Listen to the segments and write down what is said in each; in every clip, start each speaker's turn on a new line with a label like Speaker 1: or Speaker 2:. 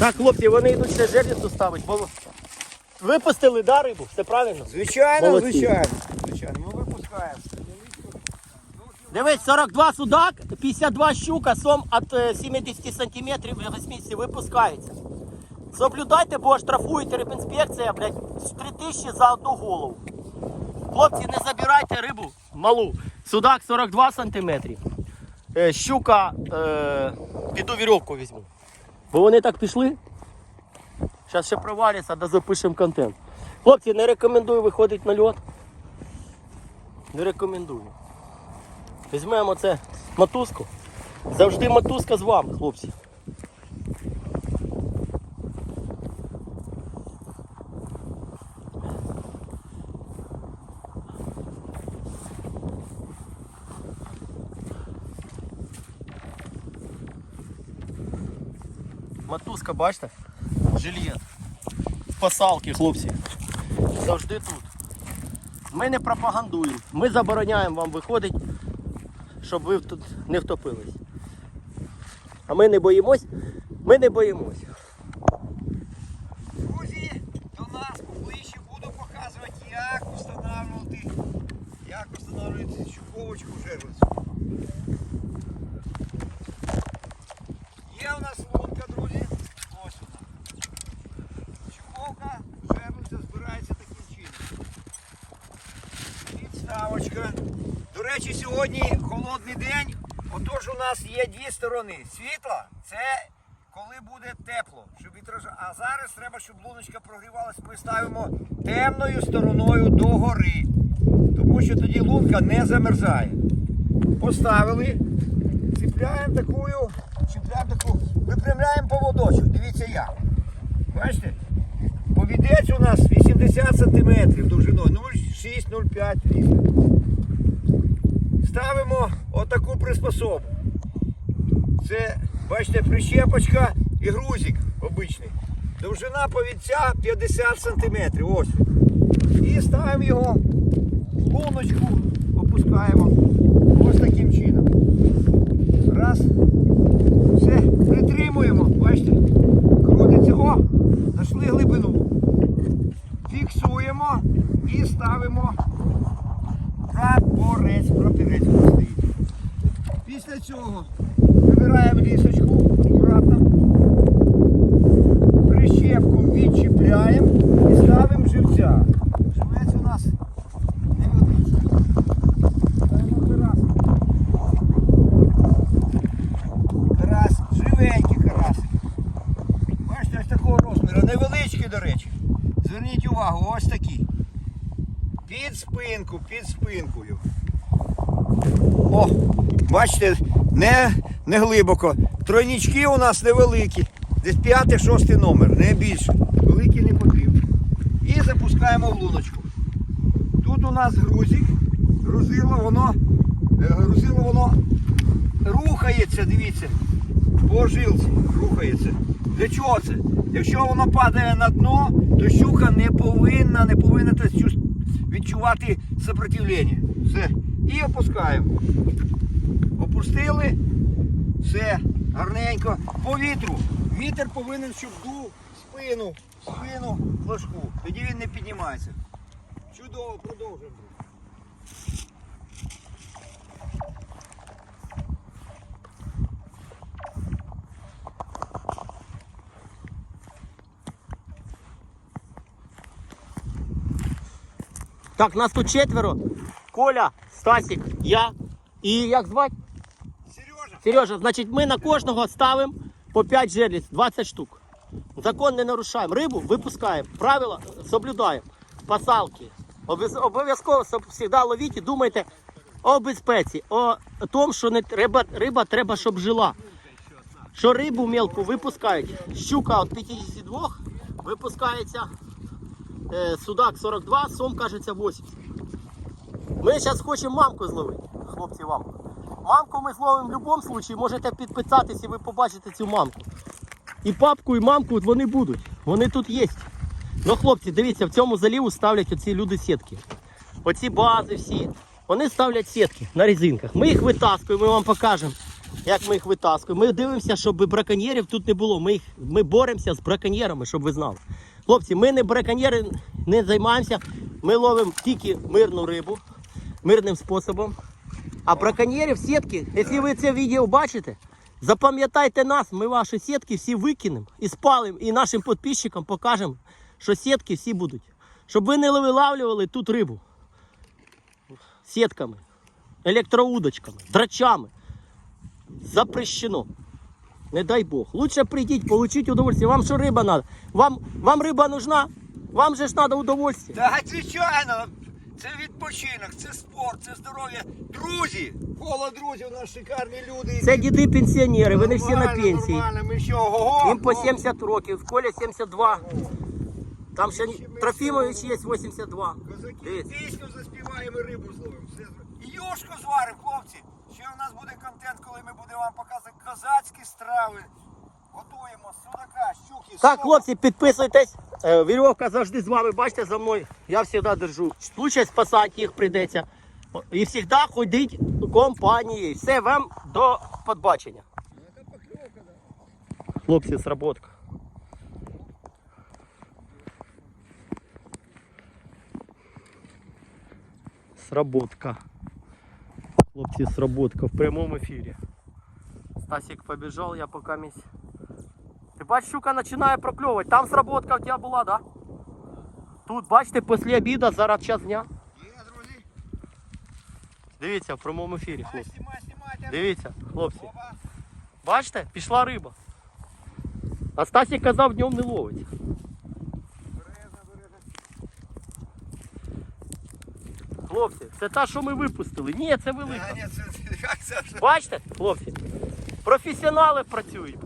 Speaker 1: Так, хлопці, вони йдуть ще жерліцу ставити. Бо... Випустили, да, рибу? Все правильно?
Speaker 2: Звичайно,
Speaker 1: Молодці.
Speaker 2: звичайно. Звичайно, ми випускаємо.
Speaker 1: Дивись, 42 судак, 52 щука, сом від е, 70 сантиметрів і 80 випускається. Соблюдайте, бо штрафуєте рибінспекція, блядь, з 3 тисячі за одну голову. Хлопці, не забирайте рибу малу. Судак 42 сантиметрів. Е, щука, е, піду вірьовку візьму. Бо вони так пішли. Зараз ще проваляться, да запишемо контент. Хлопці, не рекомендую виходити на льот. Не рекомендую. Візьмемо це мотузку. Завжди мотузка з вами, хлопці. Мотузка, бачите? Жилет. Пасалки, хлопці. Завжди тут. Ми не пропагандуємо. Ми забороняємо вам виходити щоб ви тут не втопились. А ми не боїмось, ми не боїмось.
Speaker 2: Друзі, до нас поближче буду показувати, як встановлювати, як встановлювати щуковочку в жерлицю. Є у нас лунка, друзі. Ось вона. Щуковка, жерлиця збирається таким чином. Підставочка. До речі, сьогодні холодний день. Отож у нас є дві сторони. Світла це коли буде тепло, щоб вітраж... А зараз треба, щоб луночка прогрівалась. Ми ставимо темною стороною догори. Тому що тоді лунка не замерзає. Поставили, ціпляємо такою, чіпляємо таку, випрямляємо поводочок. Дивіться як. Бачите? Повідець у нас 80 см довжиною, 0,6-0,5 різних. Ставимо отаку приспособу. Це, бачите, прищепочка і грузик обичний. Довжина повідця 50 см. Ось. І ставимо його в луночку, опускаємо. Ось таким чином. Раз. Все, притримуємо, бачите, крутиться. О! Знайшли глибину. Фіксуємо і ставимо прапорець, прапорець у нас стоїть. Після цього вибираємо лісочку акуратно, прищепку відчіпляємо і ставимо живця. Живець у нас невеличкий. Ставимо карась. Карась, живенький карась. Бачите, ось такого розміру. Невеличкий, до речі. Зверніть увагу, ось такі. Під спинку, під спинкою. О, бачите, не, не глибоко. Тройнічки у нас невеликі. Десь п'ятий, шостий номер, не більше. Великі не потрібно. І запускаємо в луночку. Тут у нас грузик. Грузило воно, е, грузило воно рухається, дивіться. По жилці рухається. Для чого це? Якщо воно падає на дно, то щука не повинна, не повинна відчувати сопротивлення. Все. І опускаємо. Опустили. Все, гарненько. По вітру. Вітер повинен, щоб дув спину, спину флажку. Тоді він не піднімається. Чудово, продовжуємо.
Speaker 1: Так, нас тут четверо. Коля, Стасік, я і як звати?
Speaker 2: Сережа!
Speaker 1: Сережа, значить ми на кожного ставимо по 5 жерлиць, 20 штук. Закон не нарушаємо. Рибу випускаємо. Правила соблюдаємо. Пасалки. Обов'язково завжди ловіть і думайте о безпеці, о тому, що не риба, риба треба, щоб жила. Що рибу мелку випускають. Щука від 52 випускається судак 42, сом кажеться 80. Ми зараз хочемо мамку зловити, хлопці, вам. Мамку ми зловимо в будь-якому випадку, можете підписатися і ви побачите цю мамку. І папку, і мамку вони будуть. Вони тут є. Ну, хлопці, дивіться, в цьому заліву ставлять оці люди сітки. Оці бази всі. Вони ставлять сітки на резинках. Ми їх витаскуємо, ми вам покажемо. як ми їх витаскуємо. Ми дивимося, щоб браконьєрів тут не було. Ми, їх, ми боремося з браконьєрами, щоб ви знали. Хлопці, ми не браконьєри не займаємося. Ми ловимо тільки мирну рибу, мирним способом. А браконьєрів сітки, якщо ви це відео бачите, запам'ятайте нас, ми ваші сітки всі викинемо і спалимо, і нашим підписчикам покажемо, що сітки всі будуть. Щоб ви не вилавлювали тут рибу сітками, електроудочками, драчами. Запрещено. Не дай Бог. Лучше прийдіть, получіть удовольствие. Вам що риба треба? Вам, вам риба нужна? Вам же ж треба удовольствие.
Speaker 2: Так, звичайно. Це відпочинок, це спорт, це здоров'я. Друзі! Коло друзі, у нас шикарні люди.
Speaker 1: Це діди пенсіонери, вони всі на пенсії.
Speaker 2: Нормально, ми що, ого?
Speaker 1: Їм по 70 років, в колі 72. Там ще Трофімович є 82.
Speaker 2: Козаки,
Speaker 1: Дивіться.
Speaker 2: пісню заспіваємо, і рибу зловимо. Все І юшку зваримо, хлопці. Ще у нас буде контент, коли ми будемо вам показувати козацькі страви. Готуємо судака, щуки,
Speaker 1: Так, хлопці, підписуйтесь. Е, Вірьовка завжди з вами. Бачите, за мною. Я завжди держу. В случае спасати їх прийдеться. І завжди ходіть компанією. Все, вам до побачення. Хлопці, сработка. Сработка. Хлопці, сработка в прямому ефірі. Стасик побежал, я пока мись. Ти бачиш, щука починає прокльовувати. Там сработка в тебе була, да? Тут, бачите, після обіду, зараз час дня.
Speaker 2: Є, друзі.
Speaker 1: Дивіться, в прямому ефірі,
Speaker 2: Знімай,
Speaker 1: хлопці.
Speaker 2: знімай, знімай.
Speaker 1: Дивіться, хлопці.
Speaker 2: Опа.
Speaker 1: Бачите, пішла риба. А Стасик казав, днем не ловить. Хлопці, це та, що ми випустили. Ні, це велика. Бачите, хлопці? Професіонали працюють.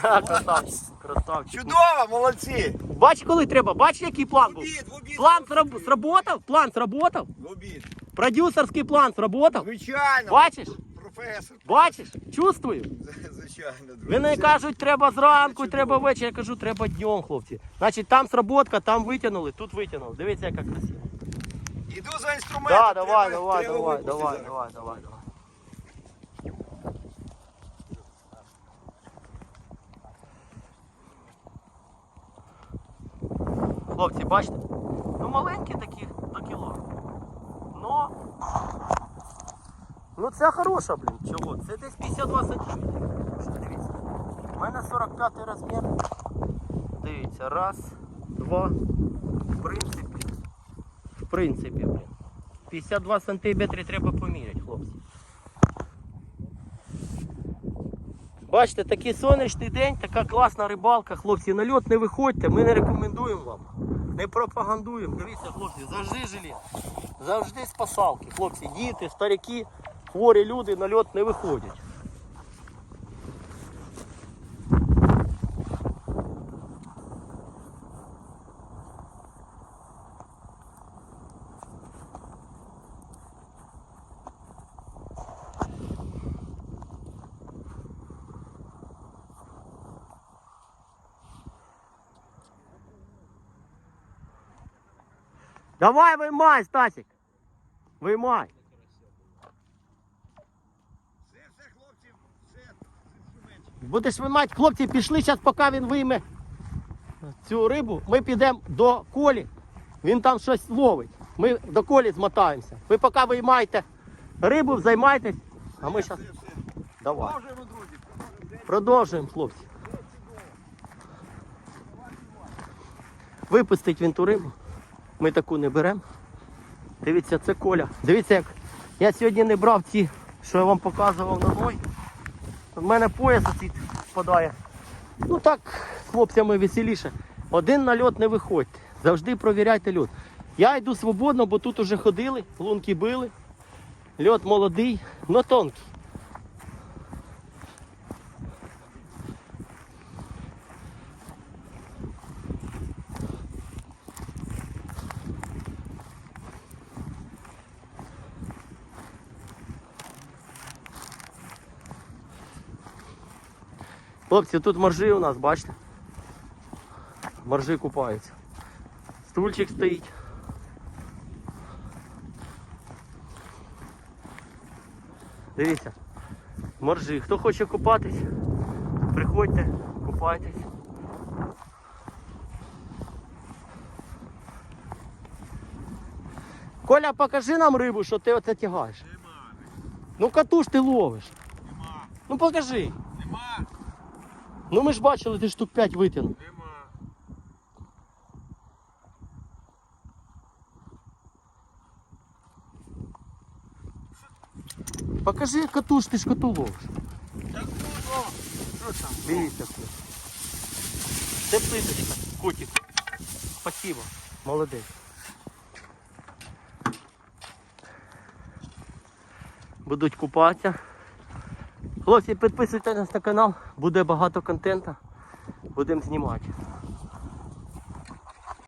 Speaker 1: Ха, Красавчик, красавчик.
Speaker 2: Чудово, молодці.
Speaker 1: Бач, коли треба, бач, який план
Speaker 2: В
Speaker 1: був.
Speaker 2: обід, в обід.
Speaker 1: План сраб- сработав? План сработав?
Speaker 2: В обід.
Speaker 1: Продюсерський план сработав?
Speaker 2: Звичайно.
Speaker 1: Бачиш?
Speaker 2: Професор.
Speaker 1: Бачиш? Чувствую.
Speaker 2: Звичайно, друзі.
Speaker 1: Вони кажуть, треба зранку, треба ввечері. Я кажу, треба днем, хлопці. Значить, там сработка, там витягнули, тут витягнули. Дивіться, яка красива.
Speaker 2: Іду за інструментом.
Speaker 1: Да, давай,
Speaker 2: треба-
Speaker 1: давай,
Speaker 2: треба
Speaker 1: давай, давай,
Speaker 2: зараз.
Speaker 1: давай, давай, давай. Хлопці, бачите? Ну маленькі такі до кіло. Ну. Ну це хороша, блін. Чого? Це десь 52 сантиметри. Дивіться. У мене 45 розмір. Дивіться, раз, два. В принципі. В принципі, блін. 52 сантиметри треба поміряти, хлопці. Бачите, такий сонячний день, така класна рибалка, хлопці. На льот не виходьте, ми не рекомендуємо вам. Не пропагандуємо. Дивіться, хлопці, завжди жилі. Завжди спасалки. Хлопці, діти, старики, хворі люди на льот не виходять. Давай виймай, Стасик. Виймай. Будеш виймати, хлопці, пішли зараз, поки він вийме цю рибу. Ми підемо до колі. Він там щось ловить. Ми до колі змотаємося. Ви поки виймайте рибу, займайтесь. А ми зараз. Давай.
Speaker 2: Продовжуємо.
Speaker 1: Хлопці. Випустить він ту рибу. Ми таку не беремо. Дивіться, це коля. Дивіться, як я сьогодні не брав ці, що я вам показував на ной. У мене пояс оцій впадає. Ну так, хлопцями веселіше. Один на льот не виходьте. Завжди провіряйте льот. Я йду свободно, бо тут уже ходили, лунки били. Льот молодий, но тонкий. Хлопці, тут моржі у нас, бачите? Моржі купаються. Стульчик стоїть. Дивіться. Моржі. Хто хоче купатись, приходьте, купайтесь. Коля, покажи нам рибу, що ти оце тягаєш.
Speaker 2: Нема,
Speaker 1: Ну катуш ти ловиш.
Speaker 2: нема,
Speaker 1: Ну покажи.
Speaker 2: нема,
Speaker 1: Ну ми ж бачили, ти штук 5 витягнув.
Speaker 2: нема.
Speaker 1: Покажи катуш, ти ж коту ловиш.
Speaker 2: Так ну, що там?
Speaker 1: Дивіться. Це плиточка, котик. Спасибо. Молодець. Будуть купатися. Хлопці, підписуйтесь на канал, буде багато контенту. Будемо знімати.